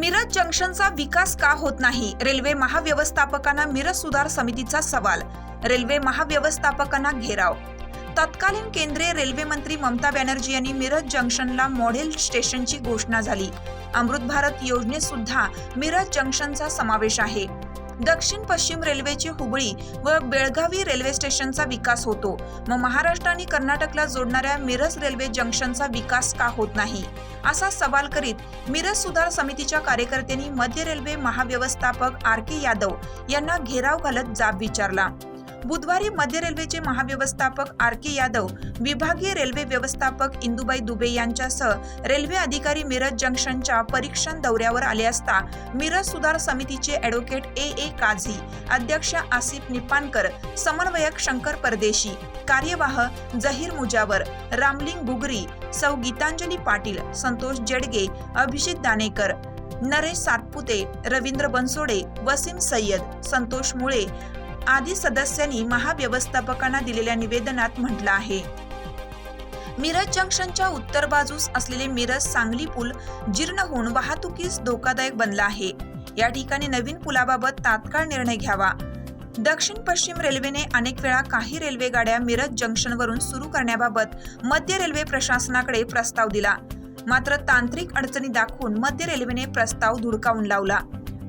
मिरज जंक्शनचा विकास का होत नाही? रेल्वे महाव्यवस्थापकांना मिरज सुधार समितीचा सवाल रेल्वे महाव्यवस्थापकांना घेराव तत्कालीन केंद्रीय रेल्वे मंत्री ममता बॅनर्जी यांनी मिरज जंक्शनला मॉडेल स्टेशनची घोषणा झाली. अमृत भारत योजनेत सुद्धा मिरज जंक्शनचा समावेश आहे. दक्षिण पश्चिम रेल्वेची हुबळी व बेळगावी रेल्वे स्टेशनचा विकास होतो. मग महाराष्ट्र आणि कर्नाटकला जोडणाऱ्या मिरज रेल्वे जंक्शनचा विकास का होत नाही? असा सवाल करीत मिरज सुधार समितीच्या कार्यकर्त्यांनी मध्य रेल्वे महाव्यवस्थापक आर के यादव यांना घेराव घालत जाब विचारला. बुधवारी मध्य रेल्वेचे महाव्यवस्थापक आर के यादव विभागीय रेल्वे व्यवस्थापक इंदुबाई दुबे यांच्यासह रेल्वे अधिकारी मिरज जंक्शनच्या परीक्षण दौऱ्यावर आले असता मिरज सुधार समितीचे ॲडव्होकेट ए. ए. काझी अध्यक्ष आसिफ निपानकर समन्वयक शंकर परदेशी कार्यवाह जहीर मुजावर रामलिंग बुगरी सौ गीतांजली पाटील संतोष जेडगे अभिजित दानेकर नरेश सातपुते रवींद्र बनसोडे वसीम सय्यद संतोष मुळे आदी सदस्यांनी महाव्यवस्थापकांना दिलेल्या निवेदनात म्हटलं आहे. मिरज जंक्शनच्या उत्तर बाजूस असलेले मिरज सांगली पूल जीर्ण होऊन वाहतुकीस धोकादायक बनला आहे. या ठिकाणी नवीन पुलाबाबत तात्काळ निर्णय घ्यावा. दक्षिण पश्चिम रेल्वेने अनेक वेळा काही रेल्वे गाड्या मिरज जंक्शनवरून सुरू करण्याबाबत मध्य रेल्वे प्रशासनाकडे प्रस्ताव दिला. मात्र तांत्रिक अडचणी दाखवून मध्य रेल्वेने प्रस्ताव धुडकावून लावला.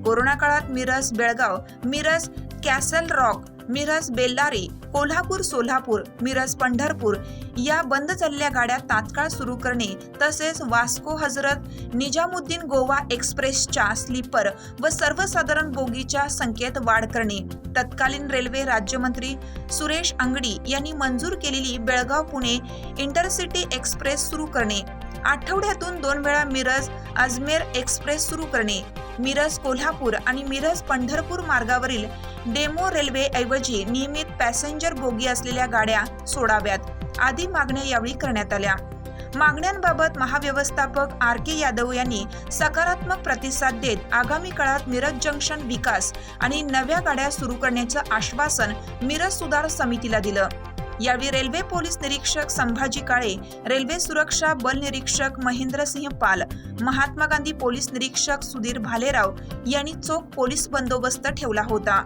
कोरोना काळात मिरज बेळगाव मिरज कॅसल रॉक मिरज बेल्लारी कोल्हापूर सोलापूर मिरज पंढरपूर या बंद झालेल्या गाड्या तात्काळ सुरू करणे तसेच वास्को हजरत निजामुद्दीन गोवा एक्सप्रेसच्या स्लीपर व सर्वसाधारण बोगीच्या संख्येत वाढ करणे. तत्कालीन रेल्वे राज्यमंत्री सुरेश अंगडी यांनी मंजूर केलेली बेळगाव पुणे इंटरसिटी एक्सप्रेस सुरू करणे. आठवड्यातून दोन वेळा मिरज अजमेर एक्सप्रेस सुरू करणे. मिरज कोल्हापूर आणि मिरज पंढरपूर मार्गावरील डेमो रेल्वे ऐवजी नियमित पॅसेंजर बोगी असलेल्या गाड्या सोडाव्यात. आदी मागण्या यावेळी करण्यात आल्या. मागण्यांबाबत महाव्यवस्थापक आर के यादव यांनी सकारात्मक प्रतिसाद देत आगामी काळात मिरज जंक्शन विकास आणि नव्या गाड्या सुरू करण्याचं आश्वासन मिरज सुधार समितीला दिलं. यावेळी रेल्वे पोलीस निरीक्षक संभाजी काळे रेल्वे सुरक्षा बल निरीक्षक महेंद्रसिंह पाल महात्मा गांधी पोलीस निरीक्षक सुधीर भालेराव यांनी चोख पोलीस बंदोबस्त ठेवला होता.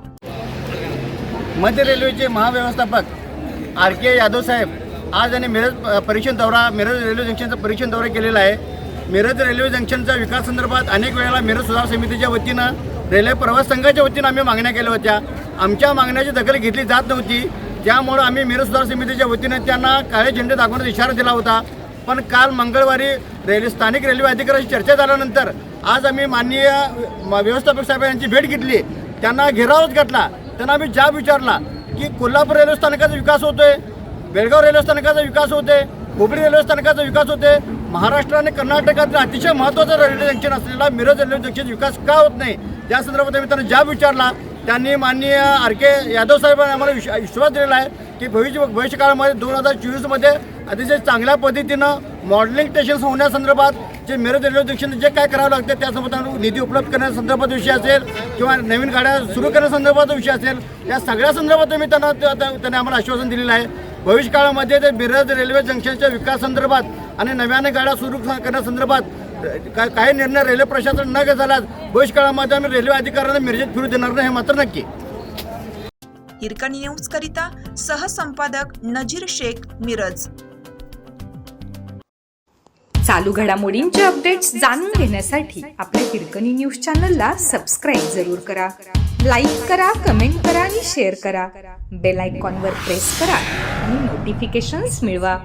मध्य रेल्वेचे महाव्यवस्थापक आर के यादव साहेब आज यांनी मिरज परीक्षण दौरा मिरज रेल्वे जंक्शनचा परीक्षण दौरा केलेला आहे. मिरज रेल्वे जंक्शनचा विकास संदर्भात अनेक वेळेला मिरज सुधार समितीच्या वतीनं रेल्वे प्रवास संघाच्या वतीनं आम्ही मागण्या केल्या होत्या. आमच्या मागण्याची दखल घेतली जात नव्हती. त्यामुळं आम्ही मिरज सुधार समितीच्या वतीनं त्यांना काळे झेंडे दाखवण्याचा इशारा दिला होता. पण काल मंगळवारी रेल्वे स्थानिक रेल्वे अधिकाऱ्याशी चर्चा झाल्यानंतर आज आम्ही माननीय म- व्यवस्थापक साहेब यांची भेट घेतली. त्यांना घेरावच घातला. त्यांना आम्ही जाब विचारला की कोल्हापूर रेल्वे स्थानकाचा विकास होतोय बेळगाव रेल्वे स्थानकाचा विकास होते हुबळी रेल्वे स्थानकाचा विकास होते महाराष्ट्र आणि कर्नाटकातील अतिशय महत्त्वाचं रेल्वे जंक्शन असलेला मिरज रेल्वे जंक्शन विकास का होत नाही? या संदर्भात आम्ही त्यांना जाब विचारला. त्यांनी माननीय आर के यादव साहेबांनी आम्हाला विश विश्वास दिलेला आहे की भविष्य भविष्यकाळामध्ये दोन हजार चोवीसमध्ये अतिशय चांगल्या पद्धतीनं मॉडेलिंग स्टेशन्स होण्यासंदर्भात जे मिरज रेल्वे जंक्शन जे काय करावं लागतं त्यासोबत निधी उपलब्ध करण्यासंदर्भात विषय असेल किंवा नवीन गाड्या सुरू करण्यासंदर्भात विषय असेल या सगळ्या संदर्भात मी त्यांना त्यांनी आम्हाला आश्वासन दिलेलं आहे. भविष्यकाळामध्ये ते मिरज रेल्वे जंक्शनच्या विकासासंदर्भात आणि नव्याने गाड्या सुरू करण्यासंदर्भात का- काही निर्णय रेल्वे प्रशासन न झाल्यास भविष्यकाळामध्ये आम्ही रेल्वे अधिकाऱ्यांना मिरजेत फिरू देणार नाही हे मात्र नक्की. हिरकणी न्यूज करिता सहसंपादक नजीर शेख मिरज. चालू घडामोडींचे अपडेट्स जाणून घेण्यासाठी आपल्या हिरकणी न्यूज चॅनलला सबस्क्राईब जरूर करा. लाईक करा कमेंट करा आणि शेअर करा. बेल आयकॉनवर प्रेस करा आणि नोटिफिकेशन्स मिळवा.